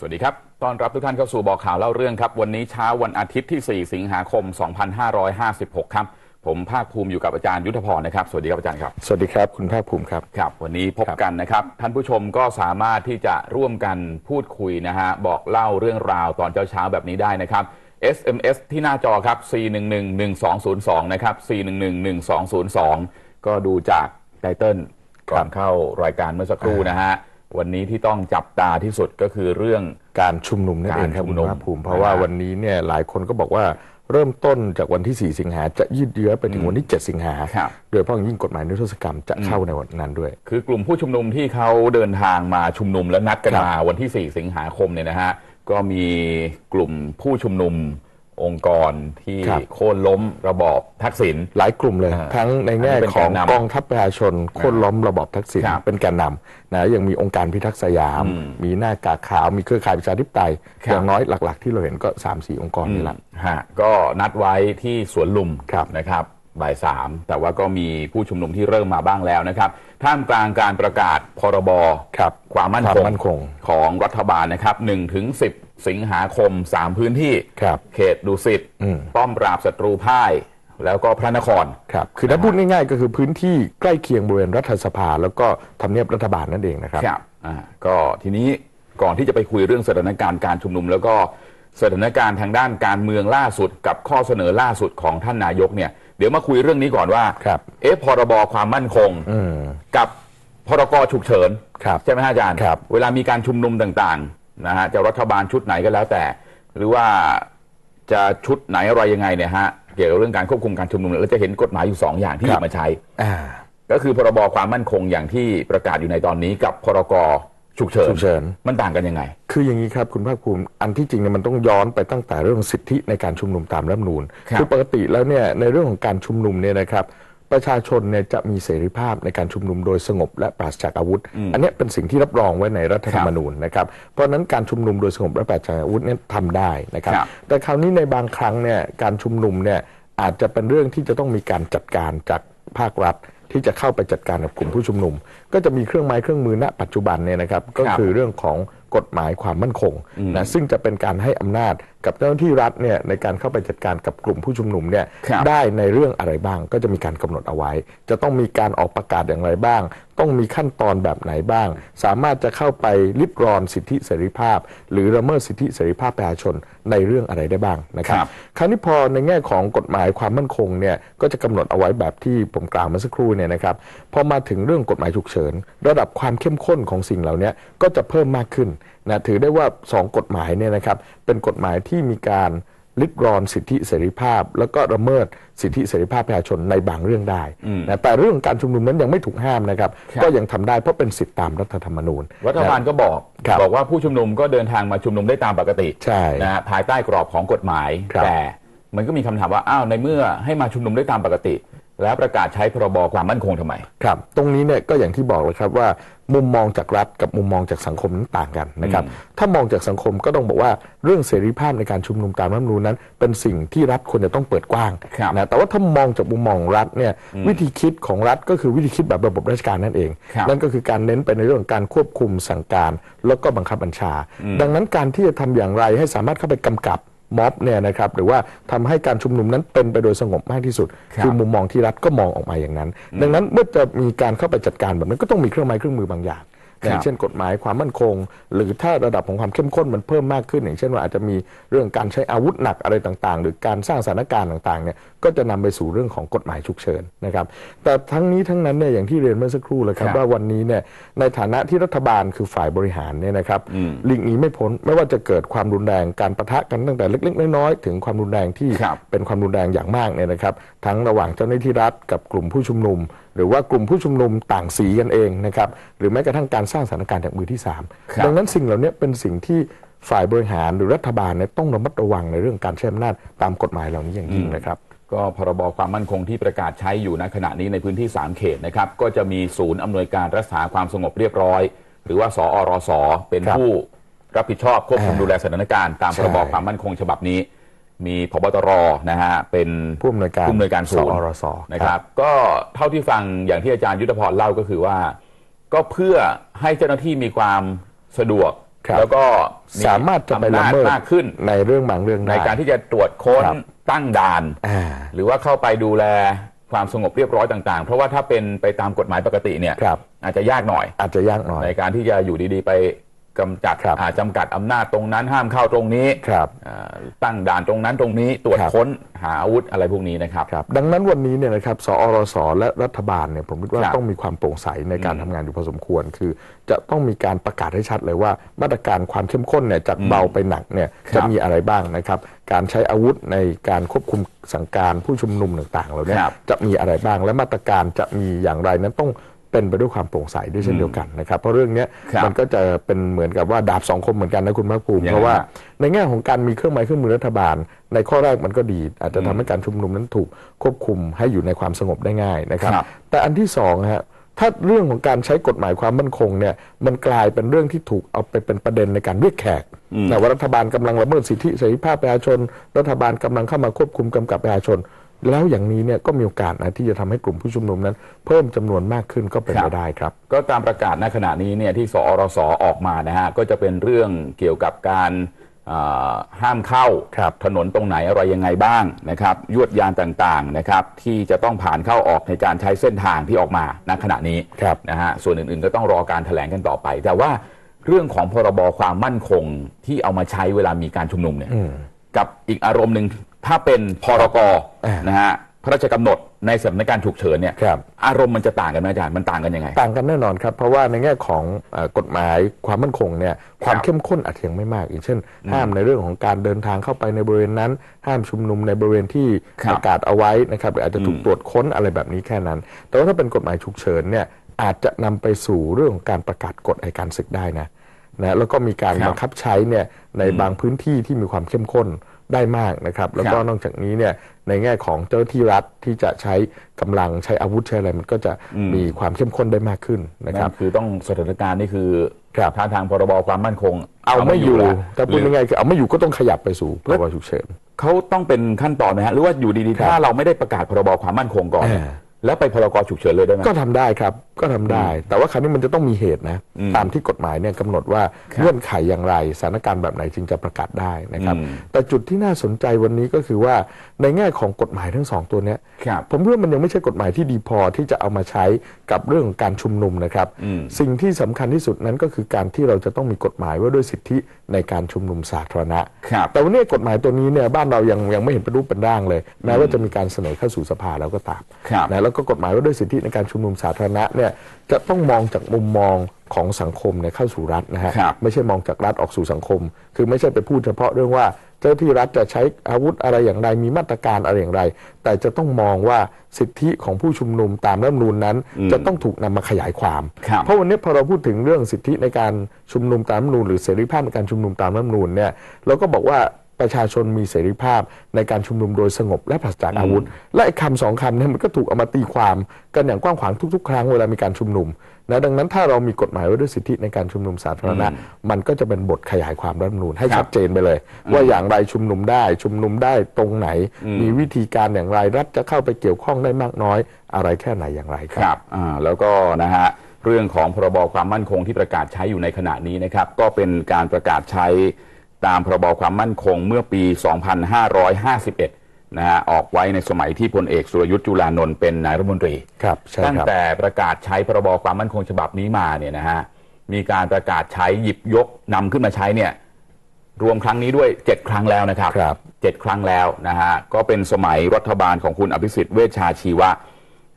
สวัสดีครับ ต้อนรับทุกท่านเข้าสู่บอกข่าวเล่าเรื่องครับ วันนี้เช้าวันอาทิตย์ที่ 4 สิงหาคม 2556 ครับ ผมภาคภูมิอยู่กับอาจารย์ยุทธพรนะครับ สวัสดีครับอาจารย์ครับ สวัสดีครับคุณภาคภูมิครับ ครับ วันนี้พบกันนะครับ ท่านผู้ชมก็สามารถที่จะร่วมกันพูดคุยนะฮะ บอกเล่าเรื่องราวตอนเช้าๆแบบนี้ได้นะครับ SMS ที่หน้าจอครับ 4111202 นะครับ 4111202 ก็ดูจากไตเติ้ลก่อนเข้ารายการเมื่อสักครู่นะฮะ วันนี้ที่ต้องจับตาที่สุดก็คือเรื่อง การชุมนุมนั่นเองครับการชุคุมณนุมภาคภูมิเพราะว่าวันนี้เนี่ยหลายคนก็บอกว่าเริ่มต้นจากวันที่ 4 สิงหาจะยืดเยื้อไปถึงวันที่ 7 สิงหาครับ โดยเฉพาะอย่างยิ่งกฎหมายนิรโทษกรรมจะเข้าในวันนั้นด้วย คือกลุ่มผู้ชุมนุมที่เขาเดินทางมาชุมนุมและนัดกันครับมาวันที่ 4 สิงหาคมเนี่ยนะฮะ ก็มีกลุ่มผู้ชุมนุม องค์กรที่ครับโค่นล้มระบอบทักษิณหลายกลุ่มเลยอ่าทั้งในแง่อันนี้เป็นของแกนนำกองทัพประชาชนโค่นล้อมระบอบทักษิณครับเป็นแกนนำนะยังมีองค์การพิทักษ์สยามอืมมีหน้ากากขาวมีเครือข่ายประชาธิปไตยครับอย่างน้อยหลัก ๆ ที่เราเห็นก็ 3-4 องค์กรนี่แหละฮะก็นัดไว้ที่สวนลุมครับนะครับบ่ายสามแต่ว่าก็มีผู้ชุมนุมที่เริ่มมาบ้างแล้วนะครับ ท่ามกลางการประกาศพรบครับความมั่นความคงมั่นคงของรัฐบาลนะครับ1ถึง10 สิงหาคม3พื้นที่ครับเขตดุสิตอืมป้อมปราบศัตรูพ่าย แล้วก็พระนครครับคือถ้าพูดง่ายๆ ก็คือพื้นที่ใกล้เคียงบริเวณรัฐสภา แล้วก็ทำเนียบรัฐบาลนั่นเองนะครับครับอ่าก็ทีนี้ก่อนที่จะไปคุยเรื่องสถานการณ์การชุมนุม แล้วก็สถานการณ์ทางด้านการเมืองล่าสุดกับข้อเสนอล่าสุดของท่านนายกเนี่ยเดี๋ยวมาคุยเรื่องนี้ก่อนว่าครับเอ๊ะพรบความมั่นคงอืมกับพรกฉุกเฉินครับใช่ไหมฮะอาจารย์ครับเวลามีการชุมนุมต่างๆ นะฮะจะรัฐบาลชุดไหนก็แล้วแต่ หรือว่าจะชุดไหนอะไรยังไงเนี่ยฮะเกี่ยวกับเรื่องการควบคุมการชุมนุมเราจะเห็นกฎหมายอยู่สองอย่างที่หยิบมาใช้อ่าก็คือพรบความมั่นคงอย่างที่ประกาศอยู่ในตอนนี้กับพรกฉุกเฉินฉุกเฉินมันต่างกันยังไง คืออย่างนี้ครับคุณภาคภูมิอันที่จริงเนี่ยมันต้องย้อนไปตั้งแต่เรื่องสิทธิในการชุมนุมตามรัฐธรรมนูญครับอปกติแล้วเนี่ยในเรื่องของการชุมนุมเนี่ยนะครับ ประชาชนเนี่ยจะมีเสรีภาพในการชุมนุมโดยสงบและปราศจากอาวุธ อันเนี้ยเป็นสิ่งที่รับรองไว้ในรัฐธรรมนูญนะครับ เพราะฉะนั้นการชุมนุมโดยสงบและปราศจากอาวุธเนี่ยทำได้นะครับครับ แต่คราวนี้ในบางครั้งเนี่ยการชุมนุมเนี่ยอาจจะเป็นเรื่องที่จะต้องมีการจัดการจากภาครัฐที่จะเข้าไปจัดการกับกลุ่มผู้ชุมนุม ก็จะมีเครื่องไม้เครื่องมือณปัจจุบันเนี่ยนะครับก็คือเรื่องของกฎหมายความมั่นคงนะซึ่งจะเป็นการให้อำนาจกับเจ้าหน้าที่รัฐเนี่ยในการเข้าไปจัดการกับกลุ่มผู้ชุมนุมเนี่ยครับได้ในเรื่องอะไรบ้างก็จะมีการกำหนดเอาไว้ จะต้องมีการออกประกาศอย่างไรบ้าง ต้องมีขั้นตอนแบบไหนบ้าง สามารถจะเข้าไปลิดรอนสิทธิเสรีภาพ หรือละเมิดสิทธิเสรีภาพประชาชนในเรื่องอะไรได้บ้างนะครับครับคราวนี้พอในแง่ของกฎหมายความมั่นคงเนี่ยก็จะกำหนดเอาไว้แบบที่ผมกล่าวเมื่อสักครู่เนี่ยนะครับพอมาถึงเรื่องกฎหมายฉุกเฉิน ระดับความเข้มข้นของสิ่งเหล่านี้ก็จะเพิ่มมากขึ้นนะถือได้ว่า 2 กฎหมายเนี่ยนะครับ เป็นกฎหมายที่มีการลิดรอนสิทธิเสรีภาพ แล้วก็ละเมิดสิทธิเสรีภาพประชาชนในบางเรื่องได้นะแต่เรื่องการชุมนุมนั้นยังไม่ถูกห้ามนะครับครับก็ยังทำได้เพราะเป็นสิทธิตามรัฐธรรมนูญ รัฐบาลก็บอกครับบอกว่าผู้ชุมนุมก็เดินทางมาชุมนุมได้ตามปกติใช่นะฮะภายใต้กรอบของกฎหมายครับแต่มันก็มีคำถามว่าอ้าวในเมื่อให้มาชุมนุมได้ตามปกติ แล้วประกาศใช้พรบความมั่นคงทำไม ครับ ตรงนี้เนี่ยก็อย่างที่บอกเลยครับว่ามุมมองจากรัฐกับมุมมองจากสังคมนั้นต่างกันนะครับ ถ้ามองจากสังคมก็ต้องบอกว่าเรื่องเสรีภาพในการชุมนุมตามรัฐธรรมนูญนั้น เป็นสิ่งที่รัฐควรจะต้องเปิดกว้างครับนะ แต่ว่าถ้ามองจากมุมมองของรัฐเนี่ยวิธีคิดของรัฐก็คือวิธีคิดแบบระบบราชการนั่นเองครับนั่นก็คือการเน้นไปในเรื่องของการควบคุมสั่งการ แล้วก็บังคับบัญชา ดังนั้นการที่จะทำอย่างไรให้สามารถเข้าไปกำกับ ม็อบเนี่ยนะครับหรือว่าทำให้การชุมนุมนั้นเป็นไปโดยสงบมากที่สุดครับอมุมมองที่รัฐก็มองออกมาอย่างนั้น ดังนั้นเมื่อจะมีการเข้าไปจัดการแบบนั้นก็ต้องมีเครื่องไม้เครื่องมือบางอย่างครับอย่างเช่นกฎหมายความมั่นคง หรือถ้าระดับของความเข้มข้นมันเพิ่มมากขึ้น อย่างเช่นว่าอาจจะมีเรื่องการใช้อาวุธหนักอะไรต่างๆ หรือการสร้างสถานการณ์ต่างๆเนี่ยก็จะนำไปสู่เรื่องของกฎหมายฉุกเฉินนะครับ แต่ทั้งนี้ทั้งนั้นเนี่ยอย่างที่เรียนเมื่อสักครู่เลยครับครับว่าวันนี้เนี่ยในฐานะที่รัฐบาลคือฝ่ายบริหารเนี่ยนะครับหลีกหนีไม่พ้นไม่ว่าจะเกิดความรุนแรงการประทะกันตั้งแต่เล็กๆน้อยๆถึงความรุนแรงที่ครับเป็นความรุนแรงอย่างมากเนี่ยนะครับ ทั้งระหว่างเจ้าหน้าที่รัฐกับกลุ่มผู้ชุมนุม หรือว่ากลุ่มผู้ชุมนุมต่างสีกันเองนะครับหรือแม้กระทั่งการสร้างสถานการณ์จากมือที่สามครับดังนั้นสิ่งเหล่านี้เป็นสิ่งที่ฝ่ายบริหารหรือรัฐบาลเนี่ยต้องระมัดระวังในเรื่องการใช้อำนาจตามกฎหมายเหล่านี้อย่างยิ่งนะครับ ก็พรบความมั่นคงที่ประกาศใช้อยู่ณขณะนี้ในพื้นที่ 3 เขตนะครับ ก็จะมีศูนย์อำนวยการรักษาความสงบเรียบร้อย หรือว่าสอรสเป็นครับผู้รับผิดชอบควบคุมอ่าดูแลสถานการณ์ตามพรบใช่ความมั่นคงฉบับนี้ มีพบตรนะฮะเป็นผู้อำนวยการผู้อำนวยการศูนสย์อรสนะครับ ก็เท่าที่ฟังอย่างที่อาจารย์ยุทธพรเล่าก็คือว่า ก็เพื่อให้เจ้าหน้าที่มีความสะดวกครับแล้วก็สามารถจะไปอำละนาจเมิดมากขึ้นในเรื่องบางเรื่องในได้การที่จะตรวจค้นครับ ตั้งด่านอ่าหรือว่าเข้าไปดูแลความสงบเรียบร้อยต่าง ๆ เพราะว่าถ้าเป็นไปตามกฎหมายปกติเนี่ยครับอาจจะยากหน่อย อาจจะยากหน่อยในการที่จะอยู่ดีๆไปกำจัดครับอาจจำกัดอำนาจตรงนั้นห้ามเข้าตรงนี้ครับอ่าตั้งด่านตรงนั้นตรงนี้ตรวจครับค้นหาอาวุธอะไรพวกนี้นะครับครับดังนั้นวันนี้เนี่ยนะครับสอรสและรัฐบาลเนี่ยผมคิดว่าครับต้องมีความโปร่งใสในการอืมทำงานอยู่พอสมควร คือ จะต้องมีการประกาศให้ชัดเลยว่า มาตรการความเข้มข้นเนี่ยจากเบาไปหนักเนี่ยครับจะมีอะไรบ้างนะครับ การใช้อาวุธในการควบคุมสั่งการผู้ชุมนุมต่างๆเหล่านี้ครับจะมีอะไรบ้างและมาตรการจะมีอย่างไรนั้นต้องเป็นไปด้วยความโปร่งใสด้วยเช่นเดียวกันนะครับเพราะเรื่องเนี้ยครับมันก็จะเป็นเหมือนกับว่าดาบสองคมเหมือนกันนะคุณภาคภูมิยังไงเพราะว่าฮะในแง่ของการมีเครื่องไม้เครื่องมือรัฐบาล ในข้อแรกมันก็ดี อาจจะทำให้การชุมนุมนั้นถูกควบคุมให้อยู่ในความสงบได้ง่ายนะครับครับแต่อันที่สองฮะ ถ้าเรื่องของการใช้กฎหมายความมั่นคงเนี่ยมันกลายเป็นเรื่องที่ถูกเอาไปเป็นประเด็นในการเรียกแขกแต่ว่ารัฐบาลกำลังละเมิดสิทธิเสรีภาพประชาชน รัฐบาลกำลังเข้ามาควบคุมกำกับประชาชน แล้วอย่างนี้เนี่ยก็มีโอกาสนะที่จะทำให้กลุ่มผู้ชุมนุมนั้น เพิ่มจำนวนมากขึ้นก็เป็นครัไปบได้ครับ ก็ตามประกาศณขณะนี้เนี่ยที่สอรสออกมานะฮะก็จะเป็นเรื่องเกี่ยวกับการอ่า ห้ามเข้าครับถนนตรงไหนอะไรยังไงบ้างนะครับ ยวดยานต่างๆนะครับ ที่จะต้องผ่านเข้าออกในการใช้เส้นทางที่ออกมาณขณะนี้ครับนะฮะส่วนอื่นๆ ก็ต้องรอการแถลงกันต่อไป แต่ว่าเรื่องของพรบความมั่นคงที่เอามาใช้เวลามีการชุมนุมเนี่ยกับอีกอารมณ์หนึ่งถ้าเป็นพรกอ่านนะฮะพ ระราชกำหนดในสถานการณ์ฉุกเฉินเนี่ยครับอารมณ์มันจะต่างกันไหมอาจารย์มันต่างกันยังไง ต่างกันแน่นอนครับ เพราะว่าในแง่ของเออกฎหมายความมั่นคงเนี่ยความเข้มข้นอาจจะยังไม่มากอย่างเช่น ห้ามในเรื่องของการเดินทางเข้าไปในบริเวณนั้น ห้ามชุมนุมในบริเวณที่ครับประกาศเอาไว้นะครับหรืออาจจะถูกอืมตรวจค้นอะไรแบบนี้แค่นั้น แต่ว่าถ้าเป็นกฎหมายฉุกเฉินเนี่ยอาจจะนำไปสู่เรื่องของการประกาศกฎอัยการศึกได้นะนะแล้วก็มีการครับ บังคับใช้เนี่ยในบางพื้นที่ที่มีความเข้มข้น ได้มากนะครับ แล้วก็ครับนอกจากนี้เนี่ยในแง่ของเจ้าหน้าที่รัฐที่จะใช้กำลังใช้อาวุธใช้อะไรมันก็จะมีความเข้มข้นได้มากขึ้นนะคนั่รับนคือต้องสถานการณ์นี่คือครับท่าทางพรบความมั่นคง เอาไม่อยู่แล้วแต่พูดหรือง่ายๆคือเอาไม่อยู่ก็ต้องขยับไปสู่ภาวะฉุกเฉินเขาต้องเป็นขั้นตอนไหมฮะหรือว่าอยู่ดีครับๆถ้าเราไม่ได้ประกาศพรบความมั่นคงก่อนอ่า แล้วไปพรกฉุกเฉินเลยได้ไหม ก็ทำได้ครับก็ทำได้ แต่ว่าคราวนี้มันจะต้องมีเหตุนะ อืมตามที่กฎหมายเนี่ยกำหนดว่าครับเงื่อนไขอย่างไรสถานการณ์แบบไหนจึงจะประกาศได้นะครับ อืม แต่จุดที่น่าสนใจวันนี้ก็คือว่า ในแง่ของกฎหมายทั้งสองตัวเนี้ยครับผมว่ามันยังไม่ใช่กฎหมายที่ดีพอที่จะเอามาใช้กับเรื่องของการชุมนุมนะครับอืมสิ่งที่สำคัญที่สุดนั้นก็คือการที่เราจะต้องมีกฎหมายว่าด้วยสิทธิในการชุมนุมสาธารณะครับแต่วันนี้กฎหมายตัวนี้เนี่ยบ้านเรายังยังไม่เห็นเป็นรูปเป็นร่างเลยแม้ว่าจะมีการเสนอเข้าสู่สภาแล้วก็ตามครับนะแล้วก็กฎหมายว่าด้วยสิทธิในการชุมนุมสาธารณะเนี่ย จะต้องมองจากมุมมองของสังคมเนี่ยเข้าสู่รัฐนะฮะครับไม่ใช่มองจากรัฐออกสู่สังคม คือไม่ใช่ไปพูดเฉพาะเรื่องว่า เจ้าหน้าที่รัฐจะใช้อาวุธอะไรอย่างไรมีมาตรการอะไรอย่างไร แต่จะต้องมองว่าสิทธิของผู้ชุมนุมตามรัฐธรรมนูญนั้นจะต้องถูกนำมาขยายความ ครับ เพราะวันนี้พอเราพูดถึงเรื่องสิทธิในการชุมนุมตามรัฐธรรมนูญหรือเสรีภาพในการชุมนุมตามรัฐธรรมนูญเนี่ยเราก็บอกว่า ประชาชนมีเสรีภาพในการชุมนุมโดยสงบและปราศจากอาวุธ และไอ้คำสองคำเนี่ยมันก็ถูกเอามาตีความกันอย่างกว้างขวางทุกๆ ครั้งเวลามีการชุมนุมนะดังนั้นถ้าเรามีกฎหมายว่าด้วยสิทธิในการชุมนุมสาธารณะ มันก็จะเป็นบทขยายความรัฐธรรมนูญให้ครับชัดเจนไปเลย ว่าอย่างไรชุมนุมได้ ชุมนุมได้ตรงไหน มีวิธีการอย่างไรรัฐจะเข้าไปเกี่ยวข้องได้มากน้อยอะไรแค่ไหนอย่างไรคครับรับ อ่า แล้วก็นะฮะเรื่องของพรบความมั่นคงที่ประกาศใช้อยู่ในขณะนี้นะครับ ก็เป็นการประกาศใช้ ตามพรบความมั่นคงเมื่อปี 2551 นะฮะออกไว้ในสมัยที่พลเอกสุรยุทธ์จุลานนท์เป็นนายรัฐมนตรีครับใช่ตั้งครับแต่ประกาศใช้พรบความมั่นคงฉบับนี้มาเนี่ยนะฮะมีการประกาศใช้หยิบยกนำขึ้นมาใช้เนี่ยรวมครั้งนี้ด้วยเจ็ดครั้งแล้วนะครับครับ เจ็ดครั้งแล้วนะฮะก็เป็นสมัยรัฐบาลของคุณอภิสิทธิ์เวชชาชีวะ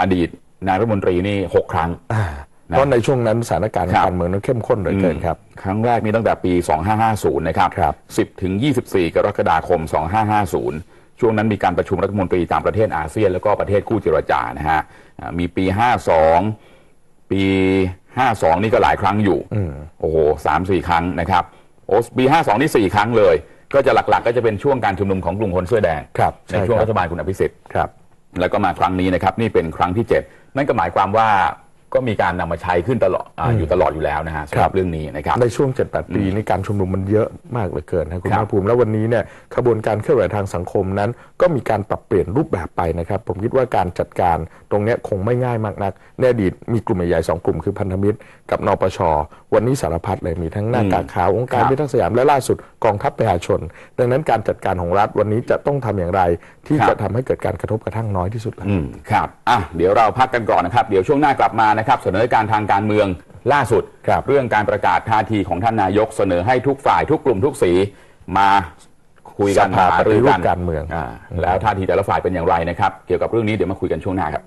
อดีตนายรัฐมนตรีนี่หกครั้ง อ่า เพราะในช่วงนั้นสถานการณ์ครับการเมืองนั้นเข้มข้นเหลือเกินครับ ครั้งแรกนี่ตั้งแต่ปี 2550 นะครับครับ 10 ถึง 24 กรกฎาคม 2550 ช่วงนั้นมีการประชุมรัฐมนตรีต่างประเทศอาเซียน แล้วก็ประเทศคู่เจรจานะฮะอ่ามีปี 52 ปี 52 นี่ก็หลายครั้งอยู่โอ้โหสามสี่ครั้งนะครับโอ้ปี 52 นี่ 4 ครั้งเลย ก็จะหลักๆ ก็จะเป็นช่วงการชุมนุมของกลุ่มคนเสื้อแดงครับในใช่ช่วงครับรัฐบาลคุณอภิสิทธิ์ครับแล้วก็มาครั้งนี้นะครับนี่เป็นครั้งที่ 7 นั่นก็หมายความว่า ก็มีการนำมาใช้ขึ้นตลอดอาอยู่ตลอดอยู่แล้วนะฮะสำหครัรับบเรื่องนี้นะครับ ในช่วง 7-8 ปีนี้การชุมนุมมันเยอะมากเหลือเกินนะคุณครับภาคภูมิแล้ววันนี้เนี่ยขบวนการเคลื่อนไหวทางสังคมนั้น ก็มีการปรับเปลี่ยนรูปแบบไปนะครับ ผมคิดว่าการจัดการตรงเนี้ยคงไม่ง่ายมากนักในอดีตมีกลุ่มใหญ่ๆสองกลุ่มคือพันธมิตร กับนปช วันนี้สารพัดเลยมีทั้งหน้ากากขาวองค์การครับพิทักษ์สยามและล่าสุดกองทัพประชาชน ดังนั้นการจัดการของรัฐวันนี้จะต้องทำอย่างไร ที่ครับจะทำให้เกิดการกระทบกระทั่งน้อยที่สุดอืมครับอะเดี๋ยวเราพักกันก่อนนะครับเดี๋ยวช่วงหน้ากลับมานะครับสถานการณ์ทางการเมืองล่าสุดครับเรื่องการประกาศท่าทีของท่านนายกเสนอให้ทุกฝ่ายทุกกลุ่มทุกสีมาคุยกันสภาหาปฏิรือรูกัปนการเมืองอ่าแล้วท่าทีแต่ละฝ่ายเป็นอย่างไรนะครับ เกี่ยวกับเรื่องนี้เดี๋ยวมาคุยกันช่วงหน้าครับ